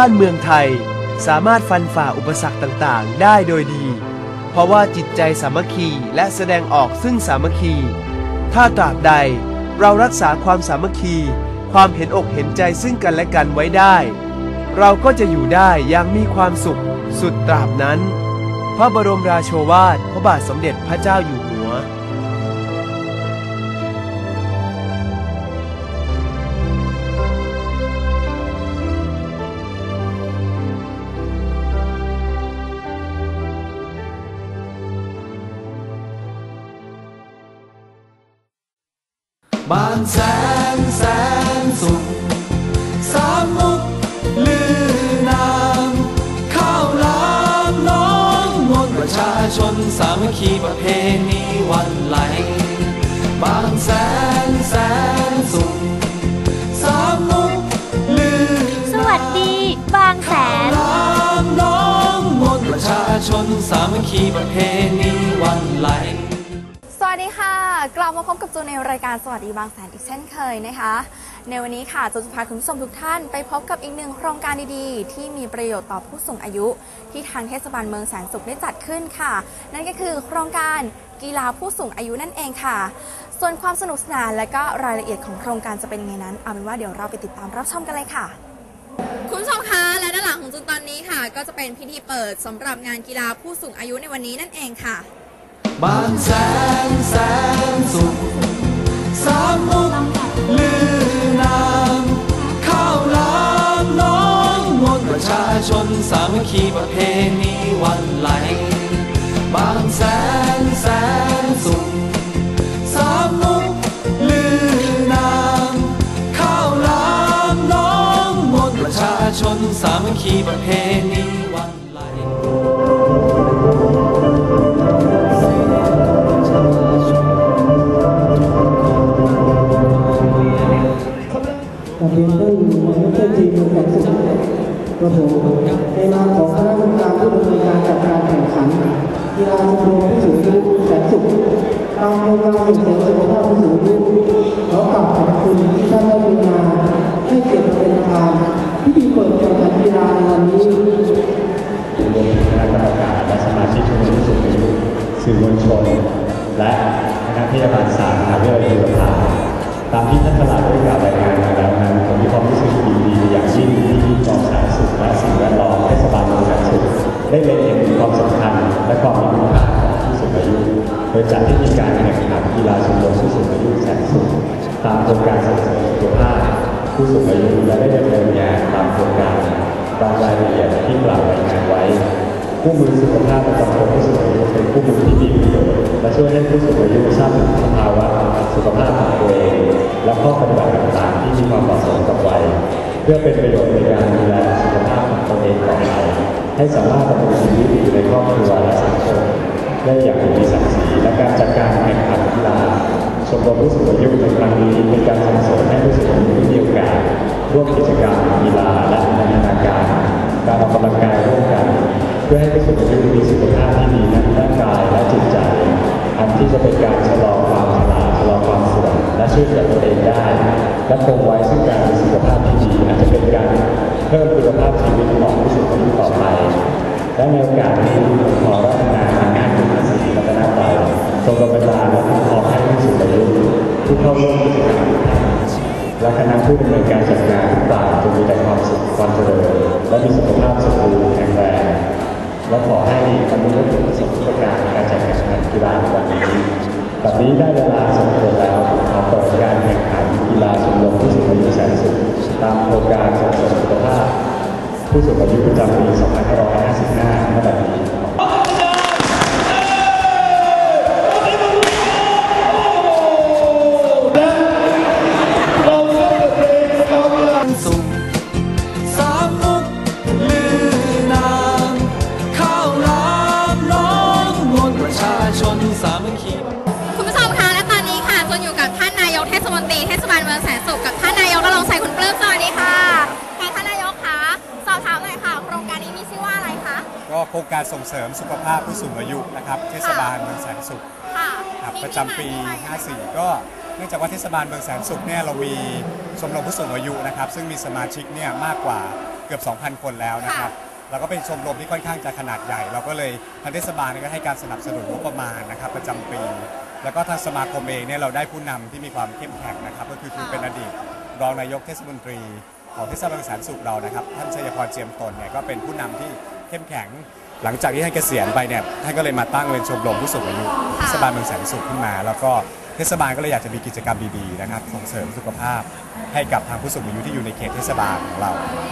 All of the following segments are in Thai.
บ้านเมืองไทย สามารถฟันฝ่าอุปสรรคต่างๆ ได้โดยดี เพราะว่าจิตใจสามัคคีและแสดงออกซึ่งสามัคคี ถ้าตราบใดเรารักษาความสามัคคี ความเห็นอกเห็นใจซึ่งกันและกันไว้ได้ เราก็จะอยู่ได้อย่างมีความสุขสุดตราบนั้น พระบรมราโชวาทพระบาทสมเด็จพระเจ้าอยู่หัว บ้านแสนแสนสุขสามมุกลือนามข้าวลามน้องมนประชาชนสามัคคีประเพณีวันไหล บานแสนแสนสุขสามมุกลือสวัสดี บางแสนลามน้องมนประชาชนสามัคคีประเพณีวันไหล สวัสดีค่ะ กลับมาพบกับจูนในรายการสวัสดีบางแสนอีกเช่นเคยนะคะ ในวันนี้ค่ะจูนจะพาคุณผู้ชมทุกท่านไปพบกับอีกหนึ่งโครงการดีๆ ที่มีประโยชน์ต่อผู้สูงอายุ ที่ทางเทศบาลเมืองแสนสุขได้จัดขึ้นค่ะ นั่นก็คือโครงการกีฬาผู้สูงอายุนั่นเองค่ะ ส่วนความสนุกสนานและก็รายละเอียดของโครงการจะเป็นยังไงนั้นเอาเป็นว่าเดี๋ยวเราไปติดตามรับชมกันเลยค่ะ คุณผู้ชมคะและด้านหลังของจูนตอนนี้ค่ะ ก็จะเป็นพิธีเปิดสำหรับงานกีฬาผู้สูงอายุในวันนี้นั่นเองค่ะ บานแสนแสนสุขสามมุกลือนามข้าวหลามน้องมนประชาชนสามัคคีประเพณีวันไหล บานแสนแสนสุขสามมุกลือนามข้าวหลามน้องมนประชาชนสามัคคีประเพณี กระผ ผู้สูงอายุและได้ดำเนินงานตามโครงการตามรายละเอียดที่กล่าวรายงานไว้ผู้มือสุขภาพประจำตัวผู้สูงอายุเป็นผู้มือที่มีประโยชน์และช่วยให้ผู้สูงอายุทราบถึงสภาวะสุขภาพของตัวเอง และข้อปฏิบัติต่างๆที่มีความเหมาะสมกับวัยเพื่อเป็นประโยชน์ในการดูแลสุขภาพของตนเองต่อไปให้สามารถดำรงชีวิตอยู่ในครอบครัวและสังคมได้อย่างมีศักดิ์ศรีและการจัดการแข่งขันกีฬา ชมรมผู้สูงอายุในครั้งนี้เป็นการส่งเสริมให้ผู้สูงอายุมีโอกาสร่วมกิจกรรมกีฬาและพัฒนาการการออกกำลังกายร่วมกัน เพื่อให้ผู้สูงอายุมีสุขภาพที่ดีทั้งร่างกายและจิตใจ อันที่จะเป็นการชะลอความชราชะลอความเสื่อมและช่วยเหลือตัวเองได้ และคงไว้ซึ่งการมีสุขภาพที่ดีอาจจะเป็นการเพิ่มคุณภาพชีวิตของผู้สูงอายุต่อไปและในโอกาสนี้ขอรัตนางานคุณศรีรัตนไต รทรงกำลังและขอให้ผู้สูงอายุผู้เข้าร่วมกิจกรรมทุกานและคณะผู้ดำเนินการจัดงานทุกฝ่ายจะมีแต่ความสุขความเจริญและมีสุขภาพสมบูรณ์แข็งแรงและขอให้บรรลุถึงประสบการณ์การจัดการแข่งกีฬาในวันนี้แบบนี้ได้เวลาสมควรแล้วขอเปิดการแข่งขันกีฬาชมรมผู้สูงอายุแสนสุขตามโครงการส่งเสริมสุขภาพ ผู้สูงอายุประจำปี 2555ณบัดนี้ ก็โครงการส่งเสริมสุขภาพผู้สูงอายุนะครับเทศบาลเมืองแสนสุขค่ะครับมีประจำปีที่มาที่ไปยังไง54 ก็เนื่องจากว่าเทศบาลเมืองแสนสุขเนี่ยเรามีชมรมผู้สูงอายุนะครับซึ่งมีสมาชิกเนี่ยมากกว่าเกือบ 2,000 คนแล้วนะครับแล้วก็เป็นชมรมที่ค่อนข้างจะขนาดใหญ่ เราก็เลยทางเทศบาลเนี่ยก็ให้การสนับสนุนงบประมาณนะครับประจำปี แล้วก็ทางสมาคมเองเนี่ยเราได้ผู้นำที่มีความเข้มแข็งนะครับ ก็คือคุณเป็นอดีตรองนายกเทศมนตรีของเทศบาลแสนสุขเรานะครับ ท่านชัยพรเจียมตนเนี่ยก็เป็นผู้นำที่ เข้มแข็ง หลังจากที่ท่านเกษียณไปเนี่ยท่านก็เลยมาตั้งเป็นชมรมผู้สูงอายุเทศบาลเมืองแสนสุขขึ้นมา แล้วก็เทศบาลก็เลยอยากจะมีกิจกรรมดีๆนะครับส่งเสริมสุขภาพ ให้กับทางผู้สูงอายุที่อยู่ในเขตเทศบาลของเรา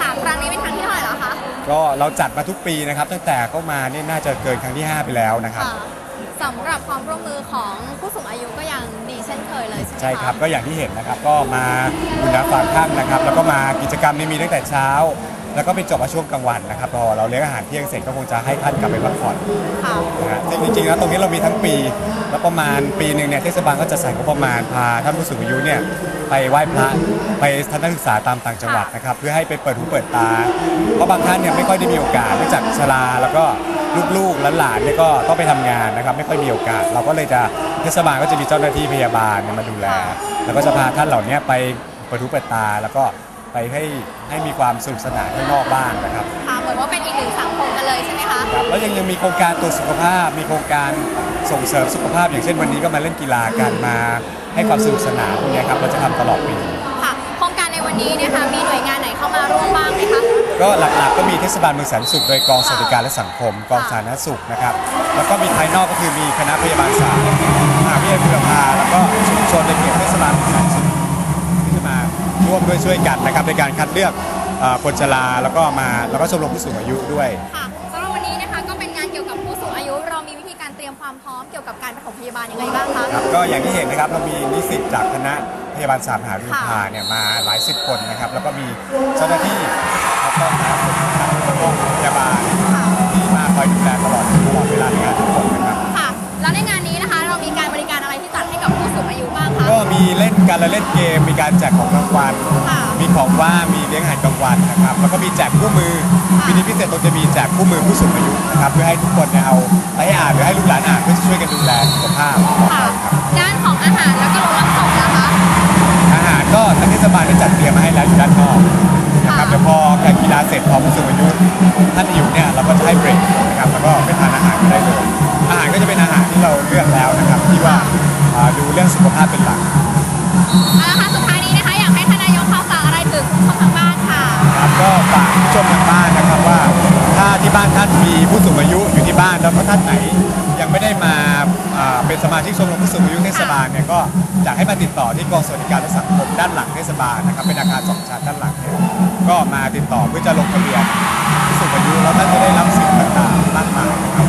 ค่ะครั้งนี้เป็นครั้งที่เท่าไหร่แล้วคะ ก็เราจัดมาทุกปีนะครับตั้งแต่เข้ามาเนี่ยน่าจะเกินครั้งที่ 5 ไปแล้วนะครับค่ะสำหรับความร่วมมือของผู้สูงอายุก็ยังดีเช่นเคยเลยใช่ไหมคะใช่ครับก็อย่างที่เห็นนะครับก็มาบุญนาฝากข้างนะครับ แล้วก็มากิจกรรมนี้มีตั้งแต่เช้า แล้วก็ไปจบมาช่วงกลางวันนะครับพอเราเลี้ยงอาหารเที่ยงเสร็จก็คงจะให้ท่านกลับไปพักผ่อนค่ะนะฮะซึ่งจริงๆแล้วตรงนี้เรามีทั้งปี แล้วประมาณปีหนึ่งเนี่ยเทศบาลก็จะใส่งบประมาณพาท่านผู้สูงอายุเนี่ยไปไหว้พระไปทัศนศึกษาตามต่างจังหวัดนะครับเพื่อให้ไปเปิดหูเปิดตาเพราะบางท่านเนี่ยไม่ค่อยได้มีโอกาสเนื่องจากชราแล้วก็ลูกๆหลานๆเนี่ยก็ต้องไปทำงานนะครับไม่ค่อยมีโอกาส เราก็เลยจะเทศบาลก็จะมีเจ้าหน้าที่พยาบาลเนี่ยมาดูแล แล้วก็จะพาท่านเหล่านี้ไปเปิดหูเปิดตาแล้วก็ ไปให้ให้มีความสนุกสนานข้างนอกบ้างนะครับค่ะเหมือนว่าเป็นอีกหนึ่งสังคมกันเลยใช่ไหมคะครับแล้วยังยังมีโครงการตรวจสุขภาพ มีโครงการส่งเสริมสุขภาพ อย่างเช่นวันนี้ก็มาเล่นกีฬากันมาให้ความสนุกสนานพวกเนี้ยครับเราจะทำตลอดปี ค่ะ โครงการในวันนี้เนี่ยค่ะมีหน่วยงานไหนเข้ามาร่วมบ้างไหมคะ ก็หลักๆก็มีเทศบาลเมืองแสนสุขโดยกองสวัสดิการและสังคม กองสาธารณสุขนะครับ แล้วก็มีภายนอกก็คือมีคณะพยาบาลศาสตร์มหาวิทยาลัยบุรพาแล้วก็ชุมชนในเขตเทศบาลเมืองแสนสุขที่จะมา ร่วมด้วยช่วยกันนะครับในการคัดเลือกเอ่อคนชราแล้วก็มาแล้วก็ชมรมผู้สูงอายุด้วย ค่ะสำหรับวันนี้นะคะก็เป็นงานเกี่ยวกับผู้สูงอายุ เรามีวิธีการเตรียมความพร้อมเกี่ยวกับการปฐมพยาบาลยังไงบ้างคะ ครับก็อย่างที่เห็นนะครับเรามีนิสิตจากคณะพยาบาลศาสตร์มหาวิทยาลัยเนี่ยมาหลายสิบคนนะครับ แล้วก็มีเจ้าหน้าที่แล้วก็สาธารณสุขนะครับแล้วก็พยาบาลที่มาคอยดูแลตลอดตลอดเวลาในงานทุกคนนะครับ ค่ะ แล้วในงาน มีเล่นการละเล่นเกม มีการแจกของรางวัล ค่ะมีของว่างมีเลี้ยงอาหารกลางวันนะครับ แล้วก็มีแจกคู่มือปีนี้พิเศษตรงจะมีแจกคู่มือผู้สูงอายุนะครับ เพื่อให้ทุกคนเนี่ยเอาไปให้อ่านหรือให้ลูกหลานอ่านเพื่อจะช่วยกันดูแลสุขภาพค่ะด้านของอาหารแล้วก็รถรับส่งนะคะ อาหารก็ทางเทศบาลได้จัดเตรียมมาให้แล้วอยู่ด้านนอกนะครับเดี๋ยวพอการกีฬาเสร็จพอผู้สูงอายุท่านอยู่เนี่ยเราก็จะให้เบรกนะครับแล้วก็ไปทานอาหารกันได้เลย อาหารก็จะเป็นอาหารที่เราเลือกแล้วนะครับ ที่ว่าอ่าดูเรื่องสุขภาพเป็นหลัก เอาละค่ะสุดท้ายนี้นะคะ อยากให้ทานนายกข่าวสารอะไรถึงผู้ชมทางบ้านค่ะ ครับก็ฝากผู้ชมทางบ้านนะครับว่า ถ้าที่บ้านท่านมีผู้สูงอายุอยู่ที่บ้านแล้วก็ท่านไหน ยังไม่ได้มาอ่าเป็นสมาชิกชมรมผู้สูงอายุเทศบาลเนี่ยก็อยากให้มาติดต่อที่กองสวัสดิการและสังคมด้านหลังเทศบาลนะครับเป็นอาคารสองชั้นด้านหลังเนี่ยก็มาติดต่อเพื่อจะลงทะเบียนผู้สูงอายุแล้วท่านจะได้รับสิ่งต่างๆมากมายนะครับ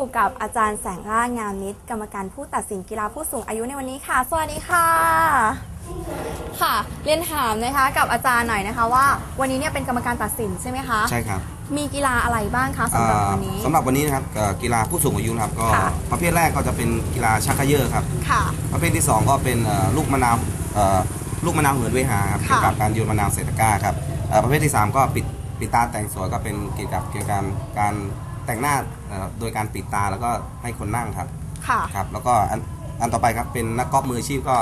อยู่กับอาจารย์แสงล่างามนิตกรรมการผู้ตัดสินกีฬาผู้สูงอายุในวันนี้ค่ะ สวัสดีค่ะ ค่ะ เรียนถามนะคะกับอาจารย์หน่อยนะคะว่า วันนี้เนี่ยเป็นกรรมการตัดสินใช่ไหมคะ ใช่ครับ มีกีฬาอะไรบ้างคะสำหรับวันนี้อ่าสำหรับวันนี้นะครับเอ่อกีฬาผู้สูงอายุนะครับก็ค่ะ ประเภทแรกก็จะเป็นกีฬาชักเขยอครับ ค่ะ ประเภทที่สองก็เป็นเอ่อลูกมะนาวเอ่อลูกมะนาวเหินเวหาครับค่ะ เกี่ยวกับการโยนมะนาวเศรษฐกร้าครับเอ่อประเภทที่สามก็ปิดปิดตาแต่งสวยก็เป็นเกี่ยวกับเกี่ยวกับการ แต่งหน้าเอ่อโดยการปิดตาแล้วก็ให้คนนั่งครับ ค่ะ ครับแล้วก็อันอันต่อไปครับเป็นนักกอล์ฟมืออาชีพก็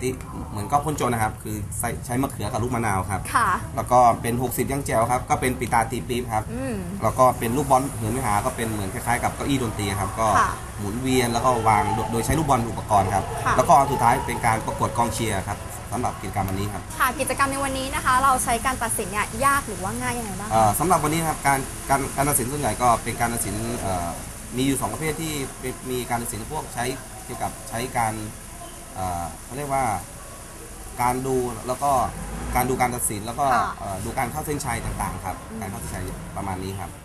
ที่เหมือนกอล์ฟคนจนนะครับ คือใช้ใช้มะเขือกับลูกมะนาวครับ ค่ะ แล้วก็เป็น 60ยังแจวครับ ก็เป็นปิดตาตีปี๊บครับ อืม แล้วก็เป็นลูกบอลเหินไม่หา ก็เป็นเหมือนคล้ายๆกับเก้าอี้ดนตรีครับ ก็ค่ะหมุนเวียนแล้วก็วางโดโดยใช้ลูกบอลอุปกรณ์ครับ ค่ะ แล้วก็อันสุดท้ายเป็นการประกวดกองเชียร์ครับ สำหรับกิจกรรมวันนี้ครับค่ะกิจกรรมในวันนี้นะคะ เราใช้การตัดสินเนี่ยยากหรือว่าง่ายยังไงบ้างเอ่อสำหรับวันนี้นะครับการการการตัดสินส่วนใหญ่ก็เป็นการตัดสินเอ่อมีอยู่สองประเภทที่เป็นมีการตัดสินพวกใช้เกี่ยวกับใช้การเอ่อเขาเรียกว่าการดูแล้วก็การดูการตัดสินแล้วก็ค่ะ เอ่อดูการเข้าเส้นชัยต่างๆครับการเข้าเส้นชัยประมาณนี้ครับค่ะ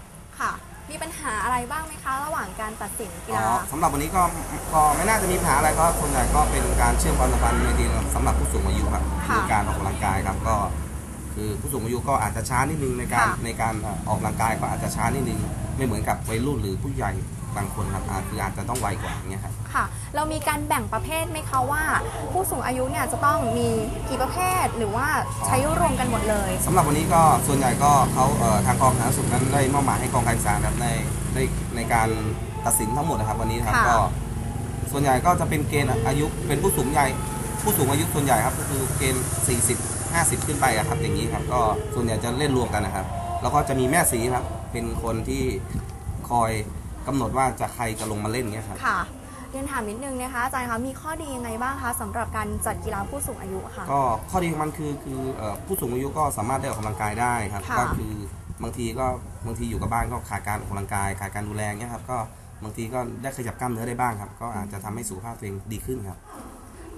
มีปัญหาอะไรบ้างไหมคะ ระหว่างการตัดสินกีอ๋ฬาอสำหรับวันนี้ก็ก็ไม่น่าจะมีปัญหาอะไรก็ส่วนใหญ่ก็เป็นการเชื่อมความสัมพันธ์ในทีสำหรับผู้สูงอายุครับค่ะในการออกกำลังกายครับก็ คือผู้สูงอายุก็อาจจะช้านิดนึงในการค่ะ ในการเอ่อออกกำลังกายก็อาจจะช้านิดนึงไม่เหมือนกับวัยรุ่นหรือผู้ใหญ่ บางคนครับอาคืออาจจะต้องไวกว่าอย่างเงี้ยครับ ค่ะ เรามีการแบ่งประเภทไหมคะว่า ผู้สูงอายุเนี่ยจะต้องมีกี่ประเภทหรือว่าใช้รวมกันหมดเลย สำหรับวันนี้ก็ส่วนใหญ่ก็เขาเอ่อทางกองสาธารณสุขนั้นได้มอบหมายให้กองการศึกษาครับในในในการตัดสินทั้งหมดนะครับวันนี้นะครับค่ะ ก็ ส่วนใหญ่ก็จะเป็นเกณฑ์อายุเป็นผู้สูงใหญ่ผู้สูงอายุส่วนใหญ่ครับก็คือเกณฑ์ 40 50 ขึ้นไปอะครับอย่างนี้ครับก็ส่วนใหญ่จะเล่นรวมกันนะครับ แล้วก็จะมีแม่สีครับเป็นคนที่คอย กำหนดว่าจะใครจะลงมาเล่นเงี้ยครับ ค่ะเรียนถามนิดนึงนะคะอาจารย์คะมีข้อดียังไงบ้างคะสำหรับการจัดกีฬาผู้สูงอายุค่ะ ก็ข้อดีของมันคือคือเอ่อผู้สูงอายุก็สามารถได้ออกกำลังกายได้ครับ ค่ะ ก็คือบางทีก็บางทีอยู่กับบ้านก็ขาดการออกกำลังกายขาดการดูแลเงี้ยครับก็บางทีก็ได้ขยับกล้ามเนื้อได้บ้างครับ ก็อาจจะทำให้สุขภาพตัวเองดีขึ้นครับ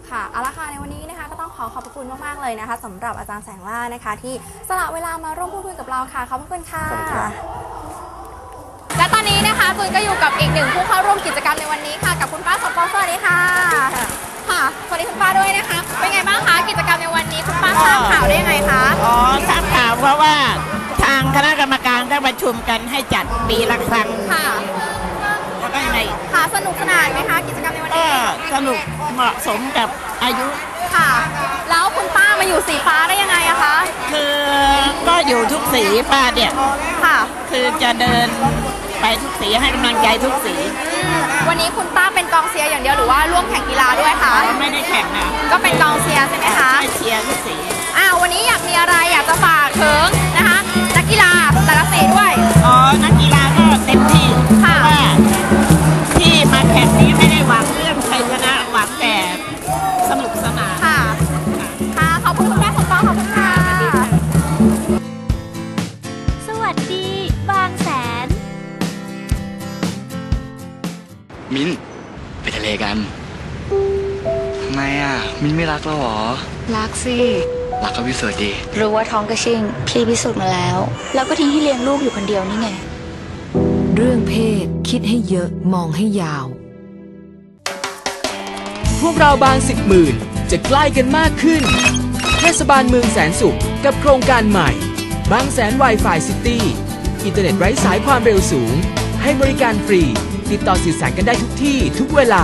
ค่ะเอาละค่ะในวันนี้นะคะก็ต้องขอขอบพระคุณมากๆเลยนะคะสำหรับอาจารย์แสงล่านะคะ ที่สละเวลามาร่วมพูดคุยกับเราค่ะขอบพระคุณค่ะ ขอบคุณครับและ ตอนนี้นะคะตุนก็อยู่กับอีกหนึ่งผู้เข้าร่วมกิจกรรมในวันนี้ค่ะ กับคุณป้าสมปองสวัสดีค่ะ ค่ะสวัสดีคุณป้าด้วยนะคะ เป็นไงบ้างคะกิจกรรมในวันนี้คุณป้าทราบข่าวได้ยังไงคะอ๋อทราบข่าวเพราะว่าทางคณะกรรมการได้ประชุมกันให้จัดปีละครั้งค่ะแล้วก็ยังไงค่ะสนุกสนานไหมคะกิจกรรมในวันก็นี้ สนุกเหมาะสมกับอายุค่ะ แล้วคุณป้ามาอยู่สีฟ้าได้ยังไงอะคะคือก็อยู่ทุกสีป้าเนี่ยค่ะ คือจะเดิน ไปทุกสีให้กำลังใจทุกสีวันนี้คุณป้าเป็นกองเชียร์อย่างเดียวหรือว่าร่วมแข่งกีฬาด้วยคะ ไม่ได้แข่งนะก็เป็นกองเชียร์ใช่ไหมคะ ให้เชียร์ทุกสี อ้าววันนี้อยากมีอะไรอยากจะ ไมอะ มิ้นไม่รักเราเหรอ รักสิ รักก็พิสูจน์ดี รู้ว่าท้องกระชิง พี่พิสูจน์มาแล้ว แล้วก็ทิ้งให้เลี้ยงลูกอยู่คนเดียวนี่ไง เรื่องเพศคิดให้เยอะมองให้ยาว พวกเราบางสิบหมื่นจะใกล้กันมากขึ้น เทศบาลเมืองแสนสุขกับโครงการใหม่ บางแสน Wi-Fi City อินเทอร์เน็ตไร้สายความเร็วสูง ให้บริการฟรี ติดต่อสื่อสารกันได้ทุกที่ทุกเวลา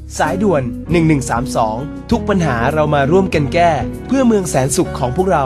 สายด่วน 1132 ทุกปัญหาเรามาร่วมกันแก้ เพื่อเมืองแสนสุขของพวกเรา